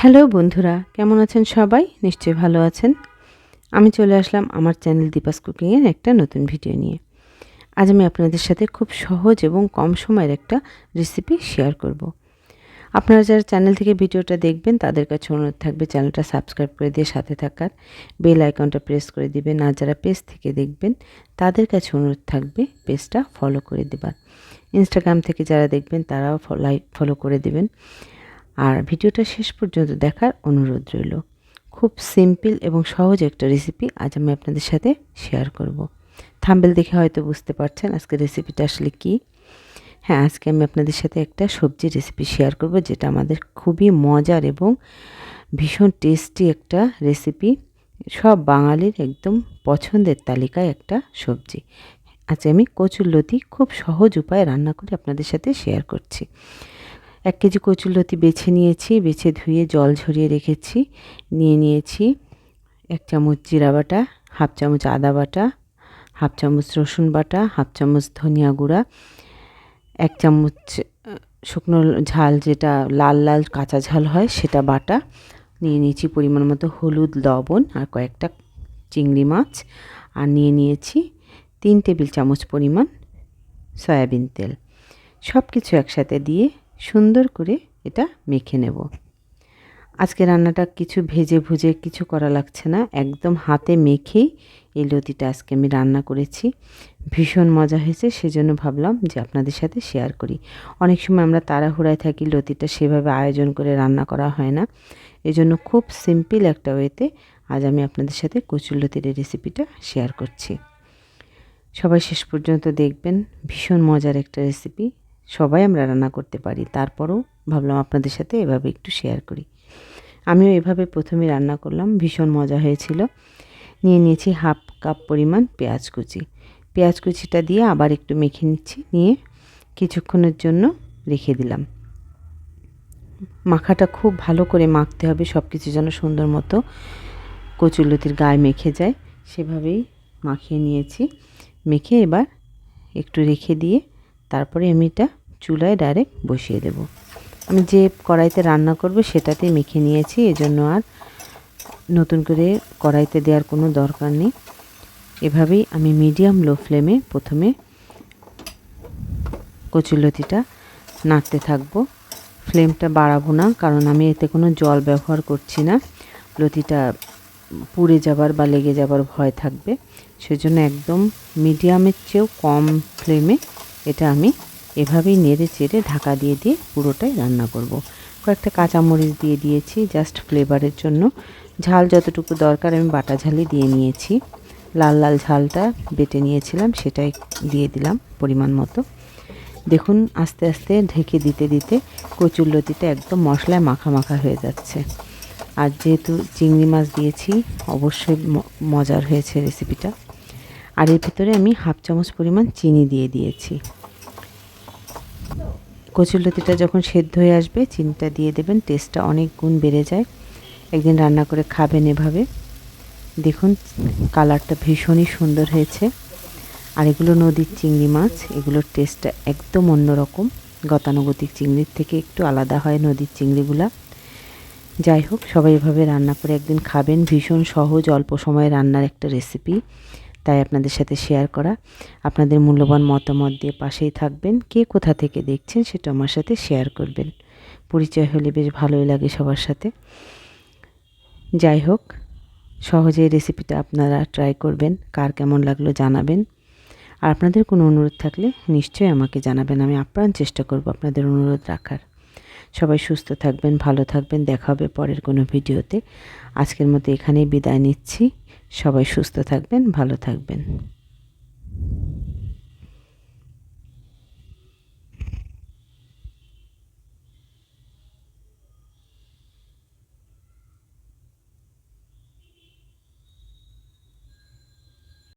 Hello বন্ধুরা, কেমন আছেন সবাই? নিশ্চয়ই ভালো আছেন। আমি চলে আসলাম আমার চ্যানেল দীপাস কুকিংয়ের একটা নতুন ভিডিও নিয়ে। আজ আমি আপনাদের সাথে খুব সহজ এবং কম সময়ের একটা রেসিপি শেয়ার করব। আপনারা যারা চ্যানেল থেকে ভিডিওটা দেখবেন, তাদের কাছে অনুরোধ থাকবে চ্যানেলটা সাবস্ক্রাইব করে দিয়ে সাথে থাকার। বেল আইকনটা প্রেস করে দিবেন। আর যারা পেজ থেকে দেখবেন, তাদের কাছে অনুরোধ থাকবে পেজটা ফলো করে দেবার। ইনস্টাগ্রাম থেকে যারা দেখবেন, তারাও লাইক ফলো করে দেবেন। আর ভিডিওটা শেষ পর্যন্ত দেখার অনুরোধ রইল। খুব সিম্পল এবং সহজ একটা রেসিপি আজ আমি আপনাদের সাথে শেয়ার করব। থাম্বেল দেখে হয়তো বুঝতে পারছেন আজকে রেসিপিটা আসলে কি। হ্যাঁ আজকে আমি আপনাদের সাথে একটা সবজির রেসিপি শেয়ার করব যেটা আমাদের খুবই মজার এবং ভীষণ টেস্টি একটা রেসিপি সব বাঙালির একদম পছন্দের তালিকায় একটা সবজি। আজ আমি কচুর লতি খুব সহজ উপায়ে রান্না করে আপনাদের সাথে শেয়ার করছি। এক কেজি কচুরলতি বেছে নিয়েছি, বেছে ধুয়ে জল ঝরিয়ে রেখেছি, নিয়ে নিয়েছি এক চামচ জিরা বাটা, হাফ চামচ আদা বাটা, হাফ চামচ রসুন বাটা, হাফ চামচ ধনিয়া গুঁড়া, এক চামচ শুকনো ঝাল যেটা লাল লাল কাঁচা ঝাল হয় সেটা বাটা, নিয়ে নিয়েছি পরিমাণ মতো হলুদ, লবণ আর কয়েকটা চিংড়ি মাছ আর নিয়ে নিয়েছি তিন টেবিল চামচ পরিমাণ সয়াবিন তেল। সব কিছু একসাথে দিয়ে সুন্দর করে এটা মেখে নেব। আজকে রান্নাটা কিছু ভেজে ভুজে কিছু করা লাগছে না, একদম হাতে মেখেই এই লতিটা আজকে আমি রান্না করেছি। ভীষণ মজা হয়েছে, সেজন্য ভাবলাম যে আপনাদের সাথে শেয়ার করি। অনেক সময় আমরা তাড়াহুড়ায় থাকি, লতিটা সেভাবে আয়োজন করে রান্না করা হয় না। এজন্য খুব সিম্পল একটা ওয়েতে আজ আমি আপনাদের সাথে কচুর লতির রেসিপিটা শেয়ার করছি। সবাই শেষ পর্যন্ত দেখবেন, ভীষণ মজার একটা রেসিপি সবাই আমরা রান্না করতে পারি। তারপরও ভাবলাম আপনাদের সাথে এভাবে একটু শেয়ার করি। আমিও এভাবে প্রথমে রান্না করলাম, ভীষণ মজা হয়েছিল। নিয়ে নিয়েছি হাফ কাপ পরিমাণ পেঁয়াজ কুচি। পেঁয়াজ কুচিটা দিয়ে আবার একটু মেখে নিচ্ছি, নিয়ে কিছুক্ষণের জন্য রেখে দিলাম। মাখাটা খুব ভালো করে মাখতে হবে সব কিছু যেন সুন্দর মতো কচুরলতির গায়ে মেখে যায়। সেভাবেই মাখিয়ে নিয়েছি। মেখে এবার একটু রেখে দিয়ে তারপরে আমি এটা চুলায় ডাইরেক্ট বসিয়ে দেব। আমি যে কড়াইতে রান্না করব সেটাতে মেখে নিয়েছি, এজন্য আর নতুন করে কড়াইতে দেওয়ার কোনো দরকার নেই। এভাবেই আমি মিডিয়াম লো ফ্লেমে প্রথমে কচুলতিটা নাড়তে থাকব। ফ্লেমটা বাড়াবো না, কারণ আমি এতে কোনো জল ব্যবহার করছি না। লতিটা পুড়ে যাবার বা লেগে যাবার ভয় থাকবে। সেজন্য একদম মিডিয়ামের চেয়েও কম ফ্লেমে এটা আমি এভাবেই নেড়ে চেড়ে ঢাকা দিয়ে দিয়ে পুরোটাই রান্না করব। কয়েকটা কাঁচামরিচ দিয়ে দিয়েছি জাস্ট ফ্লেভারের জন্য। ঝাল যতটুকু দরকার আমি বাটা ঝালই দিয়ে নিয়েছি। লাল লাল ঝালটা বেটে নিয়েছিলাম, সেটাই দিয়ে দিলাম পরিমাণ মতো। দেখুন, আস্তে আস্তে ঢেকে দিতে দিতে কচুর লতিটা একদম মশলায় মাখা মাখা হয়ে যাচ্ছে। আর যেহেতু চিংড়ি মাছ দিয়েছি, অবশ্যই মজার হয়েছে রেসিপিটা আর এর ভিতরে আমি হাফ চামচ পরিমাণ চিনি দিয়ে দিয়েছি। কচুরলতিটা যখন সেদ্ধ হয়ে আসবে, চিনিটা দিয়ে দেবেন টেস্টটা অনেক গুণ বেড়ে যায়। একদিন রান্না করে খাবেন এভাবে। দেখুন কালারটা ভীষণই সুন্দর হয়েছে। আর এগুলো নদীর চিংড়ি মাছ, এগুলোর টেস্টটা একদম অন্যরকম। গতানুগতিক চিংড়ির থেকে একটু আলাদা হয় নদীর চিংড়িগুলা। যাই হোক, সবাই এভাবে রান্না করে একদিন খাবেন। ভীষণ সহজ, অল্প সময়ে রান্নার একটা রেসিপি তাই আপনাদের সাথে শেয়ার করা, আপনাদের মূল্যবান মতামত দিয়ে পাশেই থাকবেন, কে কোথা থেকে দেখছেন সেটা আমার সাথে শেয়ার করবেন। পরিচয় হলে বেশ ভালোই লাগে সবার সাথে। যাই হোক, সহজে রেসিপিটা আপনারা ট্রাই করবেন, কার কেমন লাগল জানাবেন। আর আপনাদের কোনো অনুরোধ থাকলে নিশ্চয়ই আমাকে জানাবেন, আমি আপ্রাণ চেষ্টা করব আপনাদের অনুরোধ রাখার। সবাই সুস্থ থাকবেন, ভালো থাকবেন। দেখা হবে পরের কোনো ভিডিওতে। আজকের মতো এখানেই বিদায় নিচ্ছি। সবাই সুস্থ থাকবেন, ভালো থাকবেন।